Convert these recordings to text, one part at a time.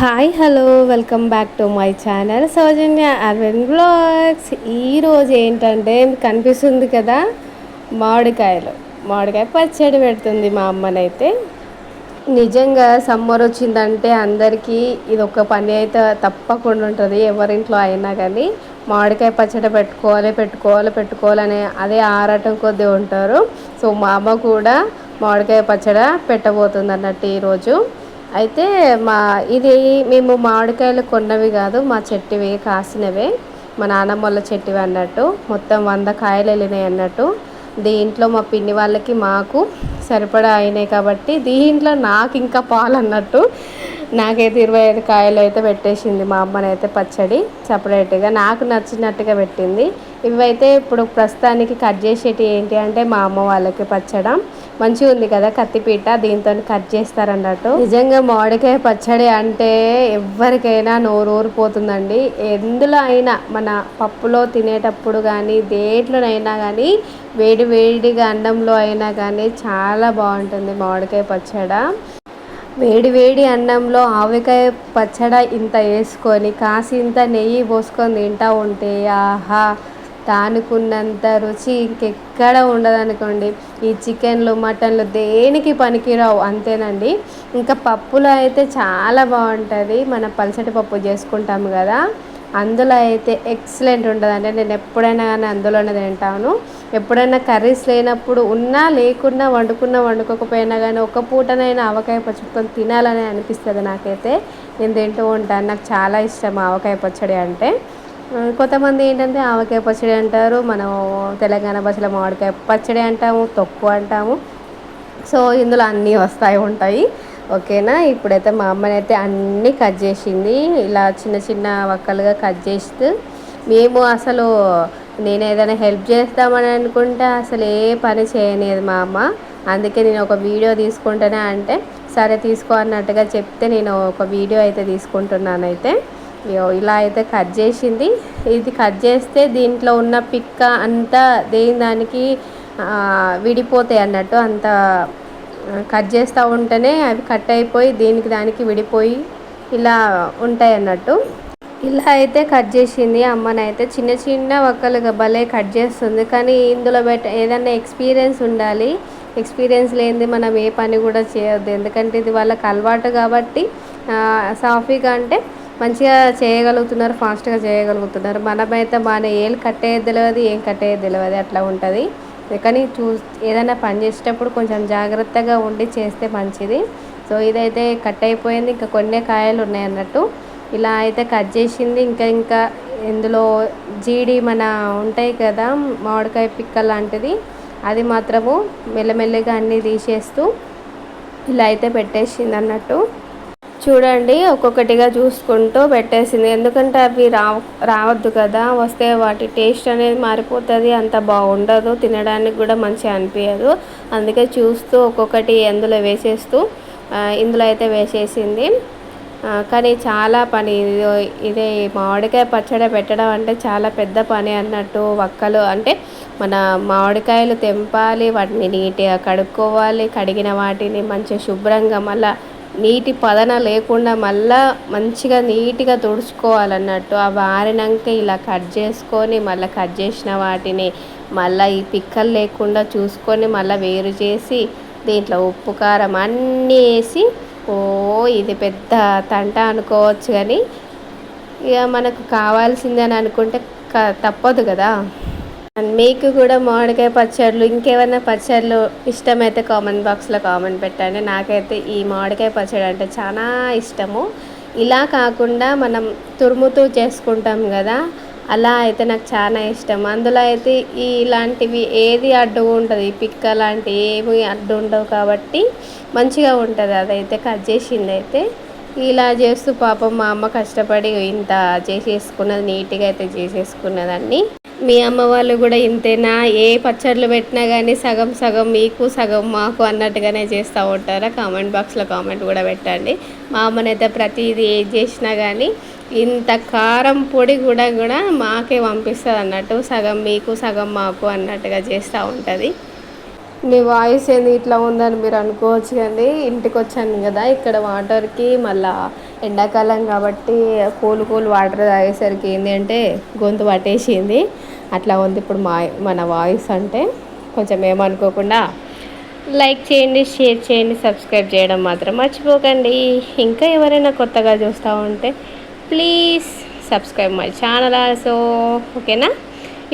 Hi hello welcome back to my channel Soujanya Aravind vlogs ఈరోజు ఏంటంటే కనిపిస్తుంది కదా మామిడికాయలు. మామిడికాయ పచ్చడి పెడుతుంది మా అమ్మనైతే. నిజంగా సమ్మర్ వచ్చిందంటే అందరికీ ఇది ఒక పని అయితే తప్పకుండా ఉంటుంది ఎవరింట్లో అయినా కానీ. మామిడికాయ పచ్చడి పెట్టుకోవాలి పెట్టుకోవాలి పెట్టుకోవాలనే అదే ఆరాటం కొద్దీ ఉంటారు. సో మా అమ్మ కూడా మామిడికాయ పచ్చడి పెట్టబోతుంది అన్నట్టు ఈరోజు అయితే మా ఇది మేము మామిడికాయలు కొన్నవి కాదు మా చెట్టువి కాసినవే. మా నాన్నమ్మ వాళ్ళ చెట్టువి అన్నట్టు మొత్తం వంద కాయలు వెళ్ళినాయి అన్నట్టు. దీంట్లో మా పిన్ని వాళ్ళకి మాకు సరిపడా అయినాయి కాబట్టి దీంట్లో నాకు ఇంకా పాలు అన్నట్టు. నాకైతే ఇరవై ఐదు కాయలు అయితే పెట్టేసింది మా అమ్మనైతే పచ్చడి సపరేట్గా నాకు నచ్చినట్టుగా పెట్టింది. ఇవైతే ఇప్పుడు ప్రస్తుతానికి కట్ చేసేటి ఏంటి అంటే మా అమ్మ వాళ్ళకి పచ్చడం. మంచిగా ఉంది కదా కత్తిపీట దీంతో కట్ చేస్తారన్నట్టు. నిజంగా మామిడికాయ పచ్చడి అంటే ఎవరికైనా నోరూరు పోతుందండి ఎందులో అయినా మన పప్పులో తినేటప్పుడు కానీ దేంట్లోనైనా కానీ వేడి వేడిగా అన్నంలో అయినా కానీ చాలా బాగుంటుంది మామిడికాయ పచ్చడ. వేడి వేడి అన్నంలో ఆవకాయ పచ్చడ ఇంత వేసుకొని కాసింత నెయ్యి పోసుకొని తింటా ఉంటే ఆహా! దానికున్నంత రుచి ఇంకెక్కడ ఉండదనుకోండి. ఈ చికెన్లు మటన్లు దేనికి పనికిరావు అంతేనండి. ఇంకా పప్పులో అయితే చాలా బాగుంటుంది. మన పలసటి పప్పు చేసుకుంటాము కదా. అందులో అయితే ఎక్సలెంట్ ఉంటుంది అంటే నేను ఎప్పుడైనా కానీ అందులోనే తింటాను. ఎప్పుడైనా కర్రీస్ లేనప్పుడు ఉన్నా లేకున్నా వండుకున్నా వండుకోకపోయినా కానీ ఒక పూటనైనా ఆవకాయ పచ్చడితో తినాలని అనిపిస్తుంది నాకైతే. నేను తింటూ ఉంటాను. నాకు చాలా ఇష్టం ఆవకాయ పచ్చడి అంటే. కొంతమంది ఏంటంటే ఆవకాయ పచ్చడి అంటారు మనం తెలంగాణ భాషలో మామిడికాయ పచ్చడి అంటాము తొక్కు అంటాము. సో ఇందులో అన్నీ వస్తాయి ఉంటాయి. ఓకేనా? ఇప్పుడైతే మా అమ్మని అయితే అన్నీ కట్ చేసింది. ఇలా చిన్న చిన్న వక్కలుగా కట్ చేస్తూ మేము అసలు నేను ఏదైనా హెల్ప్ చేస్తామని అనుకుంటే అసలు ఏ పని చేయలేదు మా అమ్మ. అందుకే నేను ఒక వీడియో తీసుకుంటానే అంటే సరే తీసుకో అన్నట్టుగా చెప్తే నేను ఒక వీడియో అయితే తీసుకుంటున్నాను అయితే ఇలా అయితే కట్ చేసింది. ఇది కట్ చేస్తే దీంట్లో ఉన్న పిక్క అంతా దేని దానికి విడిపోతాయి అన్నట్టు అంత కట్ చేస్తూ ఉంటేనే అవి కట్ అయిపోయి దీనికి దానికి విడిపోయి ఇలా ఉంటాయి అన్నట్టు. ఇలా అయితే కట్ చేసింది. అమ్మనైతే చిన్న చిన్న ఒక్కలుగా భలే కట్ చేస్తుంది. కానీ ఇందులో బెట ఏదన్నా ఎక్స్పీరియన్స్ ఉండాలి. ఎక్స్పీరియన్స్ లేనిది మనం ఏ పని కూడా చేయొద్దు. ఎందుకంటే ఇది వాళ్ళకి అలవాటు కాబట్టి సాఫీగా అంటే మంచిగా చేయగలుగుతున్నారు ఫాస్ట్గా చేయగలుగుతున్నారు. మనమైతే బాగానే ఏళ్ళు కట్టేది తెలియదు ఏం కట్టేది తెలియదు అట్లా ఉంటుంది. కానీ చూ ఏదైనా పని చేసేటప్పుడు కొంచెం జాగ్రత్తగా ఉండి చేస్తే మంచిది. సో ఇదైతే కట్ అయిపోయింది. ఇంకా కొన్ని కాయలు ఉన్నాయి అన్నట్టు. ఇలా అయితే కట్ చేసింది. ఇంకా ఇంకా ఇందులో జీడి మన ఉంటాయి కదా మామిడికాయ పిక్క లాంటిది. అది మాత్రము మెల్లమెల్లగా అన్నీ తీసేస్తూ ఇలా అయితే పెట్టేసింది అన్నట్టు. చూడండి ఒక్కొక్కటిగా చూసుకుంటూ పెట్టేసింది. ఎందుకంటే అవి రావ రావద్దు కదా వస్తే వాటి టేస్ట్ అనేది మారిపోతుంది అంత బాగుండదు తినడానికి కూడా మంచిగా అనిపించదు అందుకే చూస్తూ ఒక్కొక్కటి అందులో వేసేస్తూ ఇందులో అయితే వేసేసింది. కానీ చాలా పని. ఇదే మామిడికాయ పచ్చడి పెట్టడం అంటే చాలా పెద్ద పని అన్నట్టు వక్కలు. అంటే మన మామిడికాయలు తెంపాలి వాటిని నీట్గా కడుక్కోవాలి కడిగిన వాటిని మంచిగా శుభ్రంగా మళ్ళీ నీటి పదన లేకుండా మళ్ళా మంచిగా నీట్గా తుడుచుకోవాలన్నట్టు అవి ఆరినాక ఇలా కట్ చేసుకొని మళ్ళీ కట్ చేసిన వాటిని మళ్ళీ ఈ పిక్కలు లేకుండా చూసుకొని మళ్ళీ వేరు చేసి దీంట్లో ఉప్పు కారం అన్నీ వేసి ఓ ఇది పెద్ద తంట అనుకోవచ్చు కానీ ఇక మనకు కావాల్సిందని అనుకుంటే తప్పదు కదా. మీకు కూడా మామిడికాయ పచ్చళ్ళు ఇంకేమైనా పచ్చళ్ళు ఇష్టమైతే కామెంట్ బాక్స్లో కామెంట్ పెట్టండి. నాకైతే ఈ మామిడికాయ పచ్చడి అంటే చాలా ఇష్టము. ఇలా కాకుండా మనం తురుముతూ చేసుకుంటాం కదా అలా అయితే నాకు చాలా ఇష్టం. అందులో అయితే ఇలాంటివి ఏది అడ్డు ఉంటుంది పిక్క లాంటి ఏమి అడ్డు ఉండవు కాబట్టి మంచిగా ఉంటుంది. అదైతే కట్ చేసింది అయితే. ఇలా చేస్తూ పాపం మా అమ్మ కష్టపడి ఇంత చేసేసుకున్నది నీట్గా అయితే చేసేసుకున్నదాన్ని మీ అమ్మ వాళ్ళు కూడా ఇంతేనా? ఏ పచ్చళ్ళు పెట్టినా కానీ సగం సగం మీకు సగం మాకు అన్నట్టుగానే చేస్తూ ఉంటారా? కామెంట్ బాక్స్లో కామెంట్ కూడా పెట్టండి. మా అమ్మనైతే ప్రతిదీ ఏది చేసినా కానీ ఇంత కారం పొడి కూడా కూడా మాకే పంపిస్తుంది అన్నట్టు సగం మీకు సగం మాకు అన్నట్టుగా చేస్తూ ఉంటుంది. మీ వాయిస్ ఏంది ఇట్లా ఉందని మీరు అనుకోవచ్చు కానీ ఇంటికి వచ్చాను కదా ఇక్కడ వాటర్కి మళ్ళా ఎండాకాలం కాబట్టి కూల్ కూల్ వాటర్ తాగేసరికి ఏంటి అంటే గొంతు పట్టేసింది. అట్లా ఉంది. ఇప్పుడు మా మన వాయిస్ అంటే కొంచెం ఏమనుకోకుండా లైక్ చేయండి షేర్ చేయండి సబ్స్క్రైబ్ చేయడం మాత్రం మర్చిపోకండి. ఇంకా ఎవరైనా కొత్తగా చూస్తూ ఉంటే please subscribe my channel so ఓకేనా?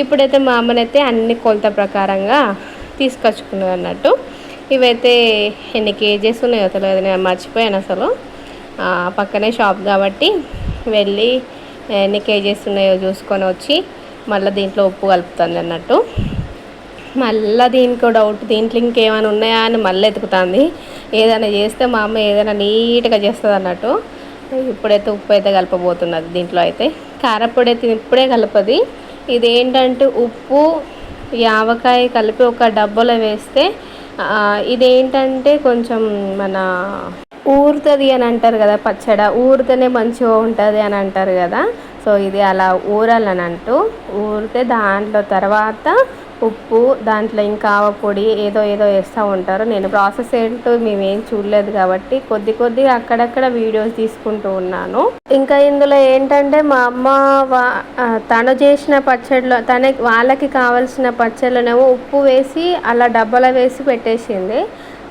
ఇప్పుడైతే మా అమ్మనైతే అన్ని కొలత ప్రకారంగా తీసుకొచ్చుకున్నది అన్నట్టు. ఇవైతే ఎన్ని కేజీస్ ఉన్నాయో తెలియదు నేను మర్చిపోయాను అసలు. పక్కనే షాప్ కాబట్టి వెళ్ళి ఎన్ని కేజీస్ ఉన్నాయో చూసుకొని వచ్చి మళ్ళీ దీంట్లో ఉప్పు కలుపుతుంది అన్నట్టు. మళ్ళీ దీనికి డౌట్ దీంట్లో ఇంకేమైనా ఉన్నాయా అని మళ్ళీ ఎతుకుతుంది. ఏదైనా చేస్తే మా అమ్మ ఏదైనా నీట్గా చేస్తుంది అన్నట్టు. ఇప్పుడైతే ఉప్పు అయితే కలపబోతున్నది దీంట్లో అయితే. కారపొడి అయితే ఇప్పుడే కలపది. ఇదేంటంటే ఉప్పు యావకాయ కలిపి ఒక డబ్బాలో వేస్తే ఇదేంటంటే కొంచెం మన ఊరుతుంది అని అంటారు కదా పచ్చడ. ఊరితేనే మంచిగా ఉంటుంది అని అంటారు కదా. సో ఇది అలా ఊరాలని అంటూ ఊరితే దాంట్లో తర్వాత ఉప్పు దాంట్లో ఇంకా పొడి ఏదో ఏదో వేస్తూ ఉంటారు. నేను ప్రాసెస్ ఏంటో మేమేం చూడలేదు కాబట్టి కొద్ది కొద్ది అక్కడక్కడ వీడియోస్ తీసుకుంటూ ఉన్నాను. ఇంకా ఇందులో ఏంటంటే మా అమ్మ తను చేసిన పచ్చడిలో తన వాళ్ళకి కావలసిన పచ్చళ్ళనేమో ఉప్పు వేసి అలా డబ్బాలో వేసి పెట్టేసింది.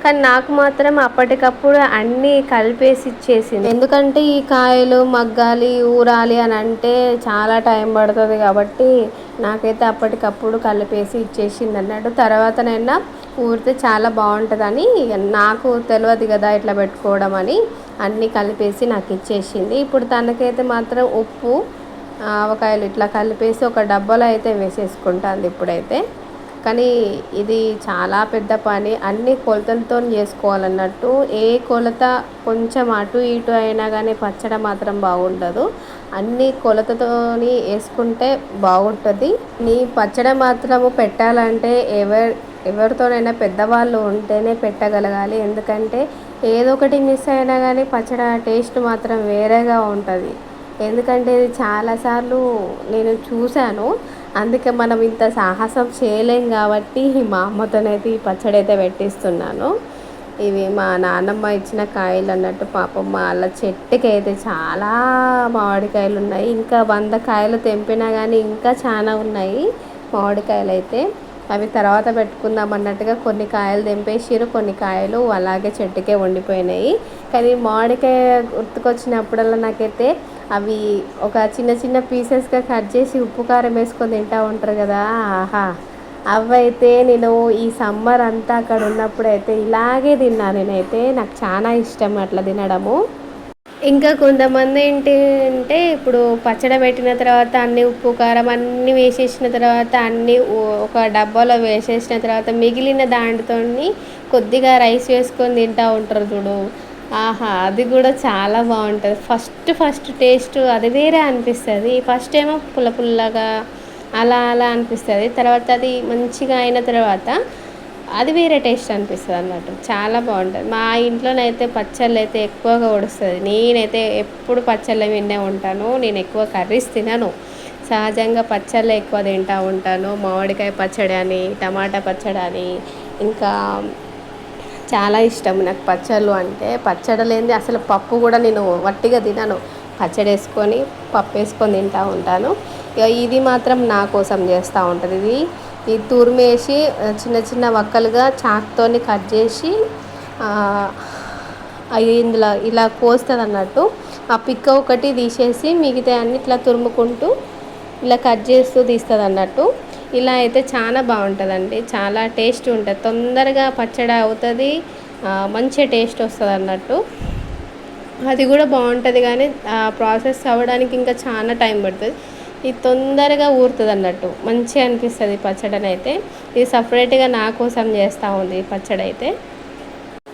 కానీ నాకు మాత్రం అప్పటికప్పుడు అన్నీ కలిపేసి ఇచ్చేసింది. ఎందుకంటే ఈ కాయలు మగ్గాలి ఊరాలి అని అంటే చాలా టైం పడుతుంది కాబట్టి నాకైతే అప్పటికప్పుడు కలిపేసి ఇచ్చేసింది అన్నట్టు. తర్వాతనైనా ఊరితే చాలా బాగుంటుందని నాకు తెలియదు కదా ఇట్లా పెట్టుకోవడం అని అన్నీ కలిపేసి నాకు ఇచ్చేసింది. ఇప్పుడు తనకైతే మాత్రం ఉప్పు ఆవకాయలు ఇట్లా కలిపేసి ఒక డబ్బాలో అయితే వేసేసుకుంటుంది ఇప్పుడైతే. కానీ ఇది చాలా పెద్ద పని. అన్ని కొలతలతో చేసుకోవాలన్నట్టు. ఏ కొలత కొంచెం అటు ఇటు అయినా కానీ పచ్చడి మాత్రం బాగుండదు. అన్ని కొలతతోని వేసుకుంటే బాగుంటుంది. నీ పచ్చడి మాత్రము పెట్టాలంటే ఎవరి ఎవరితోనైనా పెద్దవాళ్ళు ఉంటేనే పెట్టగలగాలి. ఎందుకంటే ఏదో ఒకటి మిస్ అయినా కానీ పచ్చడి టేస్ట్ మాత్రం వేరేగా ఉంటుంది. ఎందుకంటే ఇది చాలాసార్లు నేను చూశాను. అందుకే మనం ఇంత సాహసం చేయలేం కాబట్టి మా అమ్మతోనైతే ఈ పచ్చడి అయితే పెట్టిస్తున్నాను. ఇవి మా నాన్నమ్మ ఇచ్చిన కాయలు అన్నట్టు పాపం వాళ్ళ చెట్టుకి అయితే చాలా మామిడికాయలు ఉన్నాయి. ఇంకా వంద కాయలు తెంపినా కానీ ఇంకా చాలా ఉన్నాయి మామిడికాయలు అయితే అవి తర్వాత పెట్టుకుందాం అన్నట్టుగా కొన్ని కాయలు తెంపేసిరు కొన్ని కాయలు అలాగే చెట్టుకే ఉండిపోయినాయి కానీ మామిడికాయ గుర్తుకొచ్చినప్పుడల్లా నాకైతే అవి ఒక చిన్న చిన్న పీసెస్గా కట్ చేసి ఉప్పు కారం వేసుకొని తింటూ ఉంటారు కదా ఆహా. అవైతే నేను ఈ సమ్మర్ అంతా అక్కడ ఉన్నప్పుడు అయితే ఇలాగే తిన్నా నేనైతే. నాకు చాలా ఇష్టం అట్లా తినడము. ఇంకా కొంతమంది ఏంటి అంటే ఇప్పుడు పచ్చడి పెట్టిన తర్వాత అన్ని ఉప్పు కారం అన్నీ వేసేసిన తర్వాత అన్నీ ఒక డబ్బాలో వేసేసిన తర్వాత మిగిలిన దాంట్లో కొద్దిగా రైస్ వేసుకొని తింటూ ఉంటారు చూడు. ఆహా అది కూడా చాలా బాగుంటుంది. ఫస్ట్ ఫస్ట్ టేస్ట్ అది వేరే అనిపిస్తుంది. ఫస్ట్ ఏమో పుల్ల పుల్లగా అలా అలా అనిపిస్తుంది. తర్వాత అది మంచిగా అయిన తర్వాత అది వేరే టేస్ట్ అనిపిస్తుంది అన్నట్టు చాలా బాగుంటుంది. మా ఇంట్లోనైతే పచ్చళ్ళు అయితే ఎక్కువగా ఉడుస్తుంది నేనైతే ఎప్పుడు పచ్చళ్ళు విన్నే ఉంటాను. నేను ఎక్కువ కర్రీస్ తినను. సహజంగా పచ్చళ్ళు ఎక్కువ తింటూ ఉంటాను. మామిడికాయ పచ్చడి అని టమాటా పచ్చడి అని ఇంకా చాలా ఇష్టం నాకు పచ్చళ్ళు అంటే. పచ్చడి లేనిది అసలు పప్పు కూడా నేను వట్టిగా తినను. పచ్చడి వేసుకొని పప్పు వేసుకొని తింటూ ఉంటాను. ఇక ఇది మాత్రం నా కోసం చేస్తూ ఉంటుంది. ఇది ఈ తురిమేసి చిన్న చిన్న వక్కలుగా చాక్తోని కట్ చేసి ఇందులో ఇలా కోస్తుంది అన్నట్టు. ఆ పిక్క ఒకటి తీసేసి మిగతా అన్ని ఇట్లా తురుముకుంటూ ఇలా కట్ చేస్తూ తీస్తుంది అన్నట్టు. ఇలా అయితే చాలా బాగుంటుందండి. చాలా టేస్ట్ ఉంటుంది. తొందరగా పచ్చడి అవుతుంది. మంచి టేస్ట్ వస్తుంది అన్నట్టు. అది కూడా బాగుంటుంది కానీ ఆ ప్రాసెస్ అవ్వడానికి ఇంకా చాలా టైం పడుతుంది. ఇది తొందరగా ఊరుతుంది అన్నట్టు. మంచిగా అనిపిస్తుంది పచ్చడి అయితే ఇది సపరేట్గా నా కోసం చేస్తూ ఉంది పచ్చడి అయితే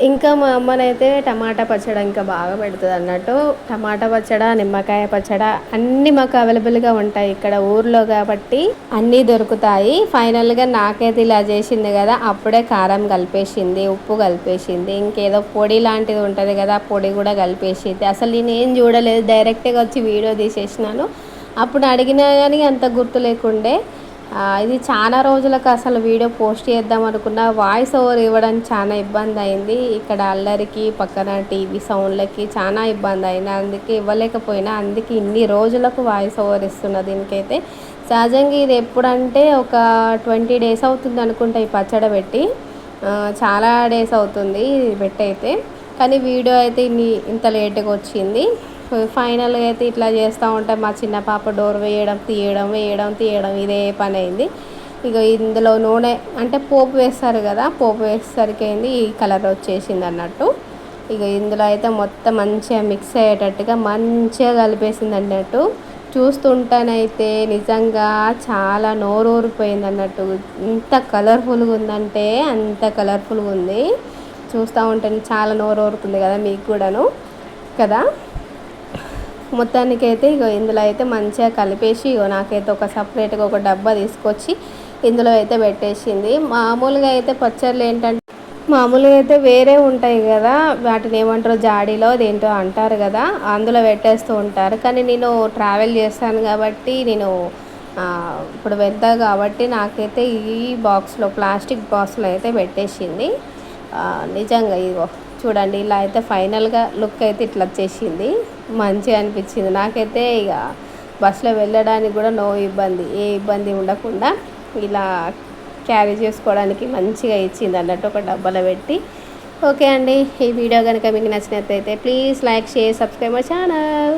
ఇంకా మా అమ్మనైతే టమాటా పచ్చడి ఇంకా బాగా పెడుతుంది అన్నట్టు. టమాటా పచ్చడ నిమ్మకాయ పచ్చడ అన్నీ మాకు అవైలబుల్గా ఉంటాయి ఇక్కడ ఊర్లో కాబట్టి అన్నీ దొరుకుతాయి. ఫైనల్గా నాకైతే ఇలా చేసింది కదా అప్పుడే కారం కలిపేసింది ఉప్పు కలిపేసింది ఇంకేదో పొడి లాంటిది ఉంటుంది కదా పొడి కూడా కలిపేసింది. అసలు నేను ఏం చూడలేదు డైరెక్ట్గా వచ్చి వీడియో తీసేసినాను. అప్పుడు అడిగినా కానీ అంత గుర్తు లేకుండే. ఇది చాలా రోజులకు అసలు వీడియో పోస్ట్ చేద్దాం అనుకున్న. వాయిస్ ఓవర్ ఇవ్వడానికి చాలా ఇబ్బంది అయింది. ఇక్కడ అల్లరికి పక్కన టీవీ సౌండ్లకి చాలా ఇబ్బంది అయింది. అందుకే ఇవ్వలేకపోయినా. అందుకే ఇన్ని రోజులకు వాయిస్ ఓవర్ ఇస్తున్నా దీనికైతే. సహజంగా ఇది ఎప్పుడంటే ఒక ట్వంటీ డేస్ అవుతుంది అనుకుంటా ఈ పచ్చడి పెట్టి. చాలా డేస్ అవుతుంది ఇది పెట్టి అయితే కానీ వీడియో అయితే ఇన్ని ఇంత లేట్గా వచ్చింది. ఫైనల్గా అయితే ఇట్లా చేస్తూ ఉంటే మా చిన్న పాప డోర్ వేయడం తీయడం వేయడం తీయడం ఇదే పని అయింది. ఇక ఇందులో నూనె అంటే పోపు వేస్తారు కదా పోపు వేసేసరికి అయింది ఈ కలర్ వచ్చేసింది అన్నట్టు. ఇక ఇందులో అయితే మొత్తం మంచిగా మిక్స్ అయ్యేటట్టుగా మంచిగా కలిపేసింది అన్నట్టు. చూస్తుంటేనైతే నిజంగా చాలా నోరూరిపోయింది అన్నట్టు. ఇంత కలర్ఫుల్గా ఉందంటే అంత కలర్ఫుల్గా ఉంది. చూస్తూ ఉంటే చాలా నోరు ఊరుతుంది కదా మీకు కూడాను కదా? మొత్తానికైతే ఇగో ఇందులో అయితే మంచిగా కలిపేసి ఇగో నాకైతే ఒక సపరేట్గా ఒక డబ్బా తీసుకొచ్చి ఇందులో అయితే పెట్టేసింది. మామూలుగా అయితే పచ్చళ్ళు ఏంటంటే మామూలుగా అయితే వేరే ఉంటాయి కదా వాటిని ఏమంటారు జాడీలో దేంటో అంటారు కదా అందులో పెట్టేస్తూ ఉంటారు. కానీ నేను ట్రావెల్ చేస్తాను కాబట్టి నేను ఇప్పుడు వెళ్తా కాబట్టి నాకైతే ఈ బాక్స్లో ప్లాస్టిక్ బాక్స్లో అయితే పెట్టేసింది. నిజంగా ఇగో చూడండి ఇలా అయితే ఫైనల్గా లుక్ అయితే ఇట్లా వచ్చేసింది. మంచిగా అనిపించింది. నాకైతే ఇక బస్సులో వెళ్ళడానికి కూడా నో ఇబ్బంది. ఏ ఇబ్బంది ఉండకుండా ఇలా క్యారీ చేసుకోవడానికి మంచిగా ఇచ్చింది అన్నట్టు ఒక డబ్బాలో పెట్టి. ఓకే అండి ఈ వీడియో కనుక మీకు నచ్చినట్లయితే please like share subscribe my channel